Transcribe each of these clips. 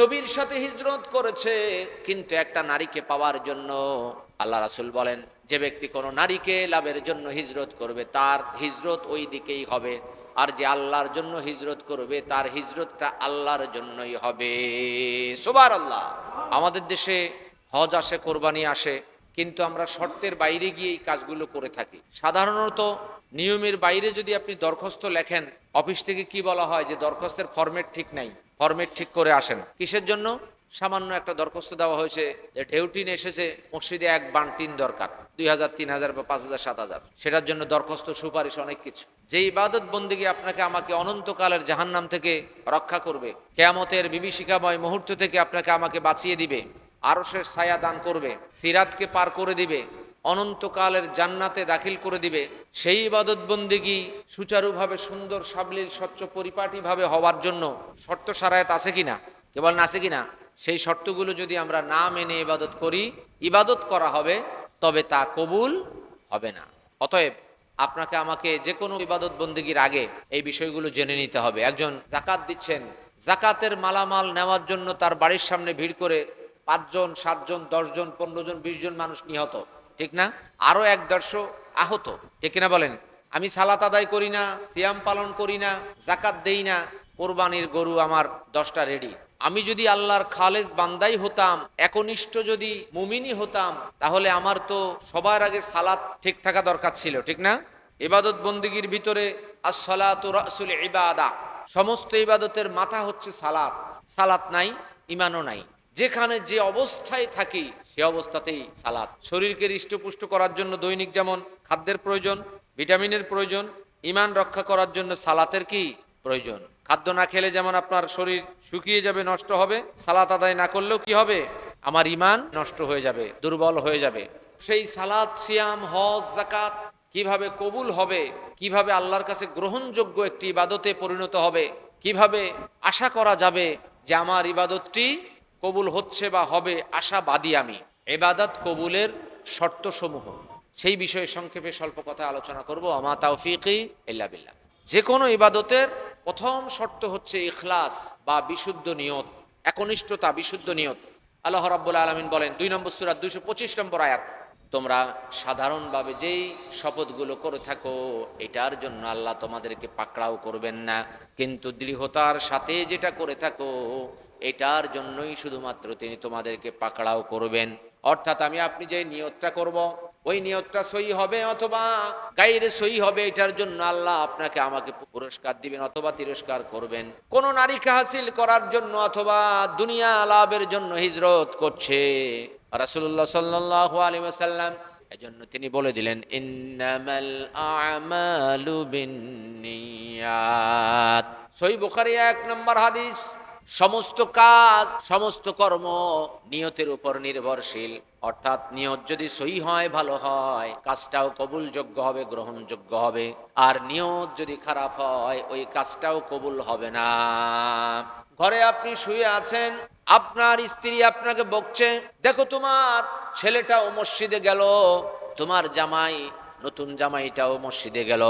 নবীর সাথে হিজরত করেছে, কিন্তু একটা নারীকে পাওয়ার জন্য আল্লাহ রাসুল বলেন, যে ব্যক্তি কোনো নারীকে লাভের জন্য হিজরত করবে, তার হিজরত ওই দিকেই হবে। আর যে আল্লাহর জন্য হিজরত করবে, তার হিজরতটা আল্লাহর জন্যই হবে। সুবার আল্লাহ আমাদের দেশে হজ আসে, কোরবানি আসে, কিন্তু আমরা শর্তের বাইরে গিয়ে এই কাজগুলো করে থাকি। সাধারণত নিয়মের বাইরে যদি আপনি দরখাস্ত লেখেন, অফিস থেকে কি বলা হয় যে দরখাস্তের ফরম্যাট ঠিক নাই? ফরম্যাট ঠিক করে আসেন কিসের জন্য? সামান্য একটা দরখাস্ত দেওয়া হয়েছে যে ঢেউটিন এসেছে, মসজিদে এক বান্টিন দরকার, দুই হাজার, তিন হাজার বা পাঁচ হাজার, সাত হাজার। সেটার জন্য দরখাস্ত সুপারিশ অনেক কিছু। যে ইবাদত বন্দিগি আপনাকে আমাকে অনন্তকালের জাহান্নাম থেকে রক্ষা করবে, কেয়ামতের বিভীষিকাময় মুহূর্ত থেকে আপনাকে আমাকে বাঁচিয়ে দিবে, আরশের ছায়া দান করবে, সিরাতকে পার করে দিবে অনন্তকালের জান্নাতে দাখিল করে দিবে। সেই ইবাদত বন্দিগি সুচারুভাবে সুন্দর সাবলীল স্বচ্ছ পরিপাটিভাবে হওয়ার জন্য শর্ত সারায়ত আছে কিনা? কেবল না আছে কিনা? সেই শর্তগুলো যদি আমরা না মেনে ইবাদত করি, ইবাদত করা হবে, তবে তা কবুল হবে না। অতএব আপনাকে আমাকে যে কোনো ইবাদত বন্দিগির আগে এই বিষয়গুলো জেনে নিতে হবে। একজন জাকাত দিচ্ছেন জাকাতের মালামাল নেওয়ার জন্য তার বাড়ির সামনে ভিড় করে পাঁচজন, সাতজন, দশজন, পনেরো জন, বিশ জন মানুষ নিহত। ঠিক না? আরও এক আহত। ঠিক কিনা বলেন? আমি সালাত আদায় করি না, সিয়াম পালন করি না জাকাত দেই না, কোরবানির গরু আমার দশটা রেডি আমি যদি আল্লাহর খালেজ বান্দাই হতাম, একনিষ্ঠ যদি মুমিনি হতাম, তাহলে আমার তো সবার আগে সালাত ঠিক থাকা দরকার ছিল, ঠিক না? ইবাদত বন্দিগির ভিতরে রাসুল ইবাদা। সমস্ত ইবাদতের মাথা হচ্ছে সালাত। সালাত নাই ইমানও নাই। যেখানে যে অবস্থায় থাকি, সে অবস্থাতেই সালাদ। শরীরকে হৃষ্টপুষ্ট করার জন্য দৈনিক যেমন খাদ্যের প্রয়োজন, ভিটামিনের প্রয়োজন, ইমান রক্ষা করার জন্য সালাতের কি প্রয়োজন? খাদ্য না খেলে যেমন আপনার শরীর শুকিয়ে যাবে, নষ্ট হবে, সালাত আদায় না করলেও কি হবে? আমার ইমান নষ্ট হয়ে যাবে, দুর্বল হয়ে যাবে। সেই সালাদ, সিয়াম, হজ জাকাত কীভাবে কবুল হবে? কীভাবে আল্লাহর কাছে গ্রহণযোগ্য একটি ইবাদতে পরিণত হবে? কীভাবে আশা করা যাবে যে আমার ইবাদতটি কবুল হচ্ছে বা হবে আশাবাদী আমি। এবাদত কবুলের শর্তসমূহ। সেই বিষয়ে সংক্ষেপে স্বল্প কথা আলোচনা করব। আমা তাওফিকি যে কোনো ইবাদতের প্রথম শর্ত হচ্ছে ইখলাস বা বিশুদ্ধ নিয়ত, একনিষ্ঠতা, বিশুদ্ধ নিয়ত। আল্লাহ রাব্বুল আলমিন বলেন, দুই নম্বর সুরাত দুইশো পঁচিশ নম্বর আয়াত। তোমরা সাধারণভাবে যেই শপথগুলো করে থাকো, এটার জন্য আল্লাহ তোমাদেরকে পাকড়াও করবেন না। কিন্তু দৃঢ়তার সাথে যেটা করে থাকো, এটার জন্যই শুধুমাত্র তিনি তোমাদেরকে পাকড়াও করবেন। অর্থাৎ আমি আপনি যে নিয়তটা করব ওই নিয়তটা সই হবে অথবা গাইরে সই হবে, এটার জন্য আল্লাহ আপনাকে আমাকে পুরস্কার দিবেন অথবা তিরস্কার করবেন। কোন নারীকে হাসিল করার জন্য অথবা দুনিয়া লাভের জন্য হিজরত করছে। রাসুল্লাহ সাল্লাহ আলী সাল্লাম এজন্য তিনি বলে দিলেন, ইন্নামাল আমালু বিন্নিয়াত সই বুখারী এক নম্বর হাদিস। সমস্ত কাজ, সমস্ত কর্ম নিয়তের উপর নির্ভরশীল। অর্থাৎ নিয়ত যদি সহি হয়, ভালো হয়, কাজটাও কবুলযোগ্য হবে, গ্রহণযোগ্য হবে। আর নিয়ত যদি খারাপ হয়, ওই কাজটাও কবুল হবে না। ঘরে আপনি শুয়ে আছেন, আপনার স্ত্রী আপনাকে বকছে, দেখো তোমার ছেলেটাও মসজিদে গেল, তোমার জামাই নতুন জামাইটাও মসজিদে গেল।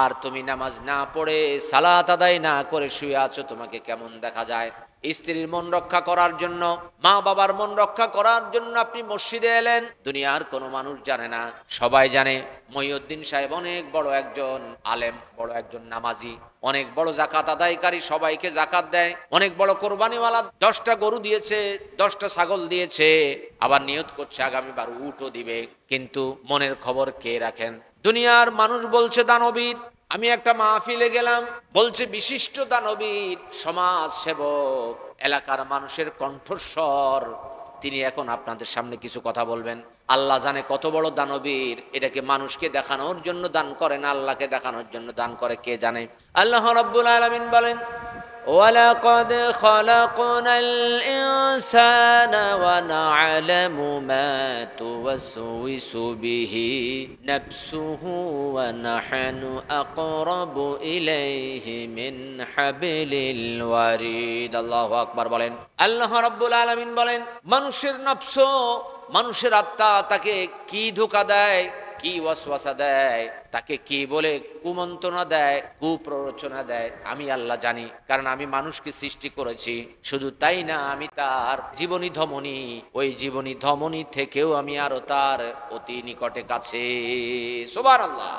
আর তুমি নামাজ না পড়ে সালাত আদায় না করে শুয়ে আছো, তোমাকে কেমন দেখা যায়? স্ত্রীর মন রক্ষা করার জন্য, মা বাবার মন রক্ষা করার জন্য আপনি মসজিদে এলেন। দুনিয়ার কোনো মানুষ জানে না। সবাই জানে, মহিউদ্দিন সাহেব অনেক বড় একজন আলেম, বড় একজন নামাজি। অনেক বড় জাকাত আদায়কারী, সবাইকে জাকাত দেয়। অনেক বড় কোরবানিওয়ালা দশটা গরু দিয়েছে, দশটা ছাগল দিয়েছে। আবার নিয়ত করছে আগামী বার উটও দিবে। কিন্তু মনের খবর কে রাখেন? দুনিয়ার মানুষ বলছে, দানবীর আমি একটা মাহফিলে গেলাম, বলছে বিশিষ্ট দানবীর সমাজ সেবক, এলাকার মানুষের কণ্ঠস্বর। তিনি এখন আপনাদের সামনে কিছু কথা বলবেন। আল্লাহ জানে কত বড় দানবীর, এটাকে মানুষকে দেখানোর জন্য দান করে না আল্লাহকে দেখানোর জন্য দান করে, কে জানে? আল্লাহ রব্বুল আলমিন বলেন ولقد خلقنا الإنسان ونعلم ما توسوس به نفسه ونحن أقرب إليه من حبل الوريد الله أكبر বলেন আল্লাহ রাব্বুল আলামিন বলেন মানুষের নফস মানুষের আত্মা তাকে কি ধোকা দেয় কি ওয়াসওয়াসা দেয়? তাকে কি বলে কুমন্ত্রণা দেয়, কুপ্ররোচনা দেয়? আমি আল্লাহ জানি, কারণ আমি মানুষকে সৃষ্টি করেছি। শুধু তাই না, আমি তার জীবনী ধমনী। ওই জীবনী ধমনী থেকেও আমি আরও তার অতি নিকটে কাছে। সোবার আল্লাহ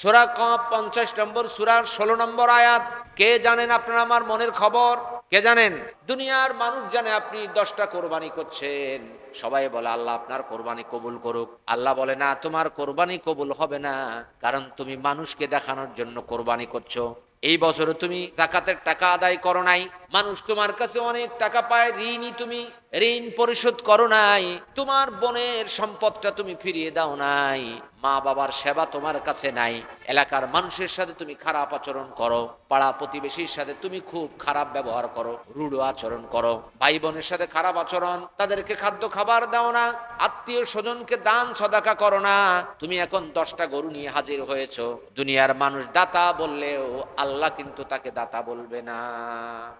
সুরা কপ পঞ্চাশ নম্বর, সুরার ষোলো নম্বর আয়াত। কে জানেন আপনার আমার মনের খবর? কে জানেন? দুনিয়ার মানুষ জানে আপনি দশটা কোরবানি করছেন। সবাই বলে, আল্লাহ আপনার কোরবানি কবুল করুক। আল্লাহ বলে, না, তোমার কোরবানি কবুল হবে না। কারণ তুমি মানুষকে দেখানোর জন্য কোরবানি করছ। এই বছরে তুমি জাকাতের টাকা আদায় করো নাই। মানুষ তোমার কাছে অনেক টাকা পায়, ঋণই তুমি। ঋণ পরিশোধ করো নাই। তোমার বোনের সম্পদটা তুমি ফিরিয়ে দাও নাই। মা বাবার সেবা তোমার কাছে নাই। এলাকার মানুষের সাথে তুমি খারাপ আচরণ করো। পাড়া প্রতিবেশীর সাথে তুমি খুব খারাপ ব্যবহার করো রুড়ো আচরণ করো। ভাই বোনের সাথে খারাপ আচরণ, তাদেরকে খাদ্য খাবার দাও না, আত্মীয় স্বজনকে দান সদাকা করো না। তুমি এখন দশটা গরু নিয়ে হাজির হয়েছ। দুনিয়ার মানুষ দাতা বললেও আল্লাহ কিন্তু তাকে দাতা বলবে না।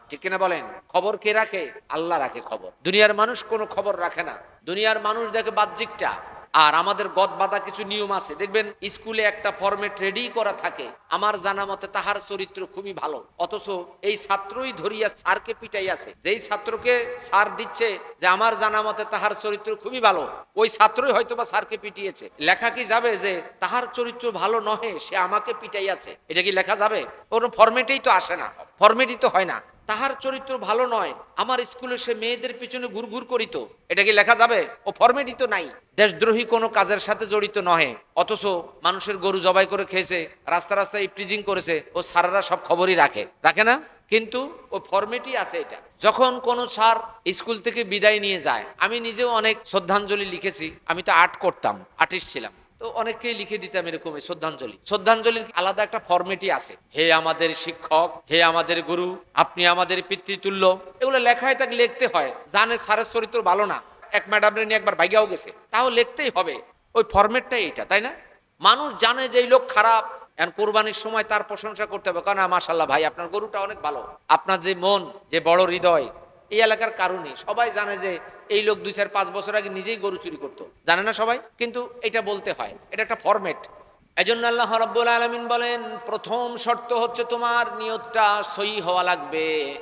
ঠিক কিনা বলেন? খবর কে রাখে? আল্লাহ রাখে খবর। দুনিয়ার মানুষ কোনো খবর রাখে না। দুনিয়ার মানুষ দেখে বাহ্যিকটা। আর আমাদের গদ বাঁধা কিছু নিয়ম আছে। দেখবেন, স্কুলে একটা ফরমেট রেডি করা থাকে। আমার জানা মতে তাহার চরিত্র খুবই ভালো। অথচ এই ছাত্রই ধরিয়া স্যারকে পিটাই আছে যেই ছাত্রকে স্যার দিচ্ছে যে আমার জানা মতে তাহার চরিত্র খুবই ভালো, ওই ছাত্রই হয়তো বা স্যারকে পিটিয়েছে। লেখা কি যাবে যে তাহার চরিত্র ভালো নহে, সে আমাকে পিটাই আছে এটা কি লেখা যাবে? কোনো ফরমেটেই তো আসে না। ফর্মেটই তো হয় না। তাহার চরিত্র ভালো নয়। আমার স্কুলে সে মেয়েদের পিছনে ঘুরঘুর করিত। এটা কি লেখা যাবে? ও ফরমেটই তো নাই। দেশদ্রোহী কোনো কাজের সাথে জড়িত নহে। অথচ মানুষের গরু জবাই করে খেয়েছে, রাস্তা রাস্তায় ইপ্রিজিং করেছে, ও সারারা সব খবরই রাখে। রাখে না? কিন্তু ও ফরমেটই আছে এটা। যখন কোন স্যার স্কুল থেকে বিদায় নিয়ে যায়, আমি নিজেও অনেক শ্রদ্ধাঞ্জলি লিখেছি। আমি তো আর্ট করতাম, আর্টিস্ট ছিলাম। তো অনেককেই লিখে দিতাম এরকম শ্রদ্ধাঞ্জলি। শ্রদ্ধাঞ্জলির আলাদা একটা ফর্মেটই আছে। হে আমাদের শিক্ষক, হে আমাদের গুরু, আপনি আমাদের পিতৃতুল্য। এগুলো লেখায় তাকে লিখতে হয়। জানে স্যারের চরিত্র ভালো না। এক ম্যাডাম নিয়ে একবার ভাইগাও গেছে। তাও লিখতেই হবে। ওই ফরম্যাটটাই এটা তাই না? মানুষ জানে যে এই লোক খারাপ। এখন কোরবানির সময় তার প্রশংসা করতে হবে। কারণ মাশাল্লাহ ভাই, আপনার গরুটা অনেক ভালো। আপনার যে মন, যে বড় হৃদয়, এই এলাকার কারণে সবাই জানে যে এই লোক দুই চার পাঁচ বছর আগে নিজেই গরু চুরি করতো। জানে না সবাই? কিন্তু এটা বলতে হয়। এটা একটা ফরম্যাট এজন্য আল্লাহ রাব্বুল আলামিন বলেন, প্রথম শর্ত হচ্ছে তোমার নিয়তটা সহি হওয়া লাগবে।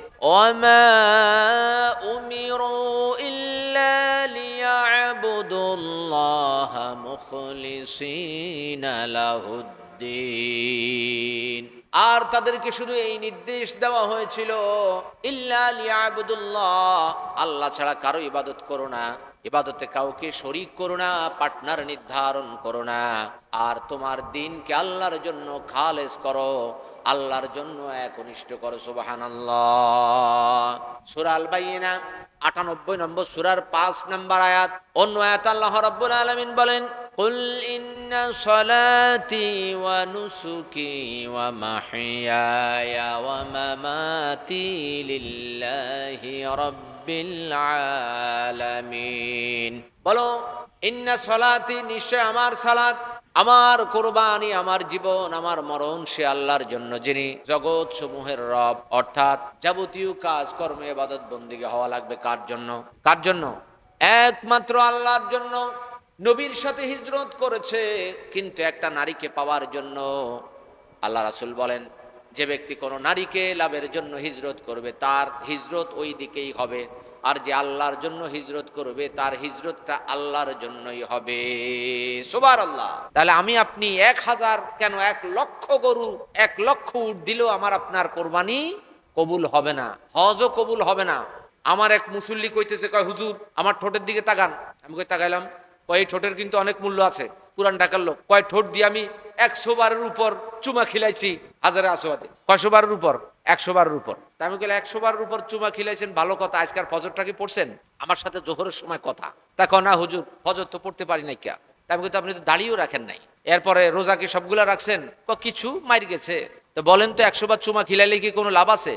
মুখলিসিনা আর তাদেরকে শুধু এই নির্দেশ দেওয়া হয়েছিল আল্লাহ ছাড়া কারও ইবাদত করো না। ইবাদতে কাউকে শরিক করো না, পার্টনার নির্ধারণ করো না। আর তোমার দিনকে আল্লাহর জন্য খালেস করো, আল্লাহর জন্য একনিষ্ঠ করো, সুবহানাল্লাহ। সূরা আল বাইয়িনা আটানব্বই নম্বর সুরার পাঁচ নম্বর আয়াত। অন্য আয়াত আল্লাহ রাব্বুল আলামিন বলেন قل إن صلاتي ونسكي ومحياي ومماتي لله رب العالمين বলো ইন্না সলাতি নিশ্চয় আমার সালাত আমার কোরবানি আমার জীবন আমার মরণ সে আল্লাহর জন্য যিনি জগৎ সমূহের রব অর্থাৎ যাবতীয় কাজ কর্মে এবাদত বন্দিকে হওয়া লাগবে কার জন্য কার জন্য একমাত্র আল্লাহর জন্য নবীর সাথে হিজরত করেছে, কিন্তু একটা নারীকে পাওয়ার জন্য আল্লাহ রাসুল বলেন, যে ব্যক্তি কোনো নারীকে লাভের জন্য হিজরত করবে, তার হিজরত ওই দিকেই হবে। আর যে আল্লাহর জন্য হিজরত করবে, তার হিজরতটা আল্লাহর জন্যই হবে। সুবার আল্লাহ তাহলে আমি আপনি এক হাজার, কেন এক লক্ষ গরু, এক লক্ষ উট দিলেও আমার আপনার কোরবানি কবুল হবে না, হজও কবুল হবে না। আমার এক মুসল্লি কইতেছে, কয়, হুজুর, আমার ঠোঁটের দিকে তাকান। আমি কই, তাকাইলাম। এই ঠোঁটের কিন্তু অনেক মূল্য আছে, পুরান ঢাকার লোক। কয়, ঠোঁট দিয়ে আমি একশো বারের উপর চুমা খিলাইছি হাজারে আসোয়াদে কয়শো বারের উপর? একশো বারের উপর। তা আমি বলে একশো বারের উপর চুমা খিলাইছেন, ভালো কথা। আজকাল ফজরটা কি পড়ছেন? আমার সাথে জোহরের সময় কথা। তা কয়, না হুজুর, ফজর তো পড়তে পারি নাই কে। তা আমি কিন্তু আপনি তো দাঁড়িয়েও রাখেন নাই। এরপরে রোজা কি সবগুলা রাখছেন? ক কিছু মারি গেছে। তো বলেন তো, একশো বার চুমা খিলাইলে কি কোনো লাভ আছে?